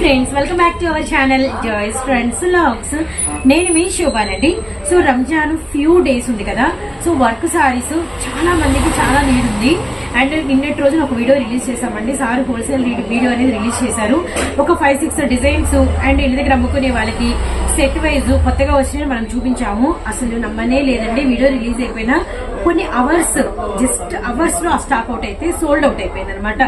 Friends welcome back to our channel joy's friends logs నేను మీ శోభానండి సో రంజాన్ ఫ్యూ డేస్ ఉంది కదా. సో వర్క్ సారీస్ చాలా మందికి చాలా నీడ్ ఉంది. అండ్ నిన్నటి రోజున ఒక వీడియో రిలీజ్ చేసామండి సార్ హోల్సేల్ వీడియో అనేది రిలీజ్ చేశారు. ఒక ఫైవ్ సిక్స్ డిజైన్స్ అండ్ ఇంటి దగ్గర అమ్ముకునే వాళ్ళకి సెట్ వైజ్ కొత్తగా వచ్చిన మనం చూపించాము. అసలు నమ్మనే లేదండి. వీడియో రిలీజ్ అయిపోయినా కొన్ని అవర్స్ జస్ట్ అవర్స్లో ఆ స్టాక్ అవుట్ అయితే సోల్డ్ అవుట్ అయిపోయింది అనమాట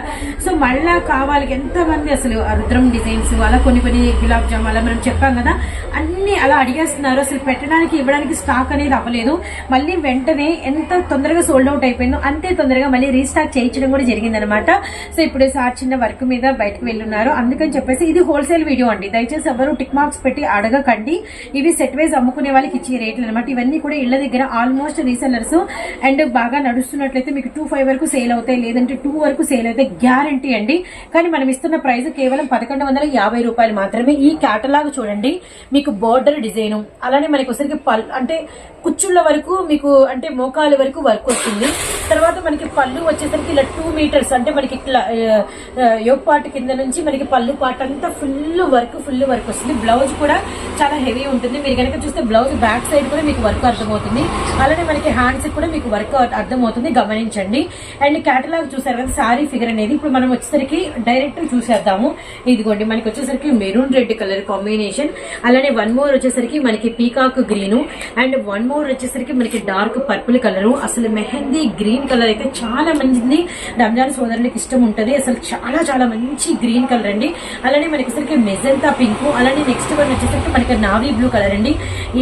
సో మళ్ళా కావాలి. ఎంత మంది అసలు రుద్రం డిజైన్స్ అలా కొన్ని కొన్ని గులాబ్ జామ్ అలా మనం చెప్పాం కదా అన్ని అలా అడిగేస్తున్నారు. అసలు పెట్టడానికి ఇవ్వడానికి స్టాక్ అనేది అవ్వలేదు. మళ్ళీ వెంటనే ఎంత తొందరగా సోల్డ్ అవుట్ అయిపోయిందో అంతే తొందరగా మళ్ళీ రీస్టాక్ చేయించడం కూడా జరిగిందనమాట సో ఇప్పుడు సార్ చిన్న వర్క్ మీద బయటకు వెళ్ళున్నారు. అందుకని చెప్పేసి ఇది హోల్సేల్ వీడియో అండి. దయచేసి ఎవరు టిక్ మార్క్స్ పెట్టి అడగకండి ఇవి సెట్ వైజ్ అమ్ముకునే వాళ్ళకి ఇచ్చే రేట్లు అనమాట ఇవన్నీ కూడా ఇళ్ళ దగ్గర ఆల్మోస్ట్ రీసెలర్స్ అండ్ బాగా నడుస్తున్నట్లయితే మీకు టూ ఫైవ్ వరకు సేల్ అవుతాయి లేదంటే టూ వరకు సేల్ అవుతాయి గ్యారంటీ అండి. కానీ మనం ఇస్తున్న ప్రైస్ కేవలం పదకొండు వందల యాభై రూపాయలు మాత్రమే. ఈ క్యాటలాగ్ చూడండి మీకు బోర్డర్ డిజైన్ అలానే మనకి ఒకసారికి పల్ అంటే కుచ్చుళ్ళ వరకు మీకు అంటే మోకాల వరకు వర్క్ వస్తుంది. తర్వాత మనకి పళ్ళు వచ్చేసరికి ఇలా టూ మీటర్స్ అంటే మనకి ఇట్లా యోగ్ పార్ట్ కింద నుంచి మనకి పళ్ళు పార్ట్ అంతా ఫుల్ వర్క్ ఫుల్ వర్క్ వస్తుంది. బ్లౌజ్ కూడా చాలా హెవీ ఉంటుంది. మీరు కనుక చూస్తే బ్లౌజ్ బ్యాక్ సైడ్ కూడా మీకు వర్క్ అర్థమవుతుంది. అలానే మనకి హ్యాండ్స్ కూడా మీకు వర్క్ అర్థమవుతుంది. గమనించండి. అండ్ కేటలాగ్ చూసారు కదా సారీ ఫిగర్ అనేది ఇప్పుడు మనం వచ్చేసరికి డైరెక్ట్ చూసేద్దాము. ఇదిగోండి మనకి వచ్చేసరికి మెరూన్ రెడ్ కలర్ కాంబినేషన్ అలానే వన్ మోర్ వచ్చేసరికి మనకి peacock green and one more వచ్చేసరికి మనకి డార్క్ పర్పుల్ కలర్ అసలు మెహందీ గ్రీన్ కలర్ అయితే చాలా మంది రంజాన్ సోదరులకి ఇష్టం ఉంటుంది. అసలు చాలా చాలా మంచి గ్రీన్ కలర్ అండి. అలానే మనకి అసలు మెజంతా పింక్ అలానే నెక్స్ట్ వన్ వచ్చేసరికి మనకి నావీ బ్లూ కలర్ అండి.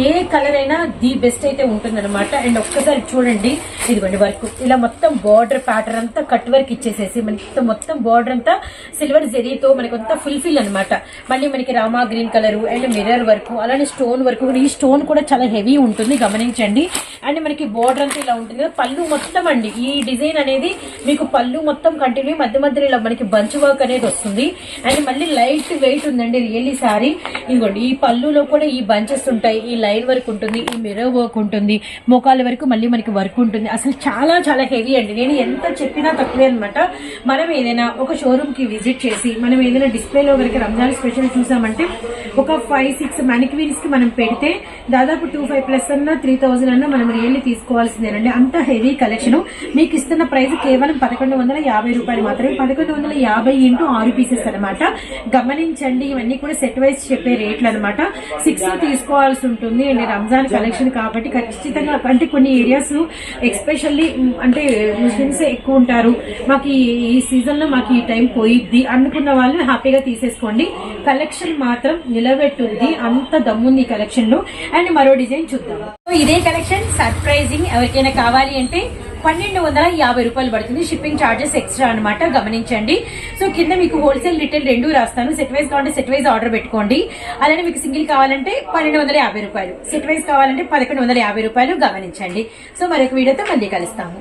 ఏ కలర్ అయినా ది బెస్ట్ అయితే ఉంటుందన్నమాట. అండ్ ఒక్కసారి చూడండి. ఇదిగోండి వర్క్. ఇలా మొత్తం బార్డర్ ప్యాటర్న్ అంతా కట్ వర్క్ ఇచ్చేసేసి మనకి మొత్తం బార్డర్ అంతా సిల్వర్ జెరీతో మనకి అంతా ఫుల్ఫిల్ అనమాట మళ్ళీ మనకి Rama green colour and mirror work అలానే స్టోన్ వర్క్ ఈ స్టోన్ కూడా చాలా హెవీ ఉంటుంది. గమనించండి. అండ్ మనకి బార్డర్ అంతా ఇలా ఉంటుంది పళ్ళు మొత్తం అండి. ఈ డిజైన్ అనేది మీకు పళ్ళు మొత్తం కంటిన్యూ మధ్య మధ్యలో ఇలా మనకి బంచ్ వర్క్ అనేది వస్తుంది. అండ్ మళ్ళీ లైట్ వెయిట్ ఉందండి రియల్లీ సారీ. ఇదిగోండి ఈ పళ్ళులో కూడా ఈ బంచెస్ ఉంటాయి. ఈ లైన్ వర్క్ ఉంటుంది ఈ మిర్రర్ వర్క్ ఉంటుంది మోకాల వరకు మళ్ళీ మనకి వర్క్ ఉంటుంది. అసలు చాలా చాలా హెవీ అండి. నేను ఎంత చెప్పినా తక్కువే అనమాట మనం ఏదైనా ఒక షోరూమ్కి విజిట్ చేసి మనం ఏదైనా డిస్ప్లేలో కనుక రంజాన్ స్పెషల్ చూసామంటే ఒక ఫైవ్ సిక్స్ మ్యానిక్వీన్స్కి మనం పెడితే దాదాపు టూ ఫైవ్ ప్లస్ అన్న త్రీ థౌసండ్ అన్న మనం రియల్లీ తీసుకోవాల్సిందేనండి. అంత హెవీ కలెక్షన్ మీకు ఇస్తున్న ప్రైస్ కేవలం పదకొండు వందల యాభై రూపాయలు మాత్రమే. పదకొండు వందల యాభై ఇంటూ ఆరు పీసెస్ అనమాట గమనించండి ఇవన్నీ కూడా సెట్ వైజ్ చెప్పే రేట్లు అనమాట సిక్స్ తీసుకోవాల్సి ఉంటుంది. అండ్ రంజాన్ కలెక్షన్ కాబట్టి ఖచ్చితంగా అంటే కొన్ని ఏరియాస్ ఎక్స్పెషల్లీ అంటే ముస్లిమ్స్ ఎక్కువ ఉంటారు. మాకు ఈ- ఈ సీజన్లో మాకు ఈ టైం పోయిద్ది. అనుకున్న వాళ్ళు హ్యాపీగా తీసేసుకోండి. కలెక్షన్ మాత్రం నిలబెట్టుంది. అంత దమ్ముంది కలెక్షన్లో అండ్ మరో డిజైన్ చూద్దాం. సో ఇదే కలెక్షన్ సర్ప్రైజింగ్ ఎవరికైనా కావాలి అంటే పన్నెండు వందల యాభై రూపాయలు పడుతుంది. షిప్పింగ్ ఛార్జెస్ ఎక్స్ట్రా అన్నమాట. గమనించండి. సో కింద మీకు హోల్సేల్ రిటైల్ రెండు రాస్తాను. సెట్ వైజ్ కావాలంటే సెట్ వైజ్ ఆర్డర్ పెట్టుకోండి. అలానే మీకు సింగిల్ కావాలంటే పన్నెండు వందల యాభై రూపాయలు. సెట్ వైజ్ కావాలంటే పదకొండు వందల యాభై రూపాయలు గమనించండి. సో మరొక వీడియోతో మళ్ళీ కలుస్తాము.